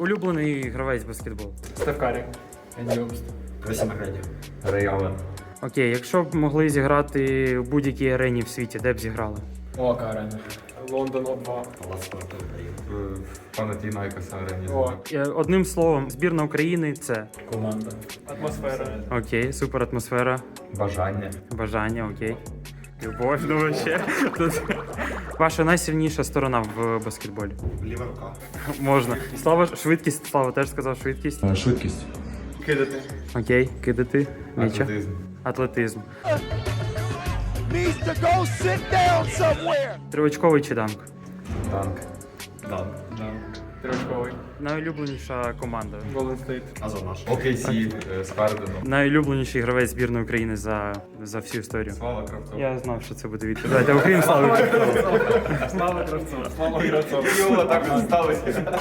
Улюблений гравець баскетбол. Стеф Карі. Енді Обст. Рей Аллен. Окей, якщо б могли зіграти в будь-якій арені в світі, де б зіграли? О, Карен. Лондон О2. Палац спорту України. Панатінайкос арені. О, Е, Одним словом, збірна України це команда. Атмосфера. окей, супер атмосфера, Бажання. бажання, окей. Любов, ну ще. Тут ваша найсильніша сторона в баскетболі. Ліва рука. Можна. Слава, швидкість, Слава теж сказав швидкість. Швидкість. Кидати. Окей, кидати. Міча. Атлетизм. Атлетизм. Тривочковий чи данк? Танк. Дан. Да. Тривочковий. Найулюбленіша команда. Golden State. Азов наш. З Харденом. Найулюбленіший гравець збірної України за, за всю історію. Слава Кравцов. Я знав, що це буде відповідь. Давайте, окрім Кравцов. Слава Кравцов. Слава Кравцов. Йо, так сталося.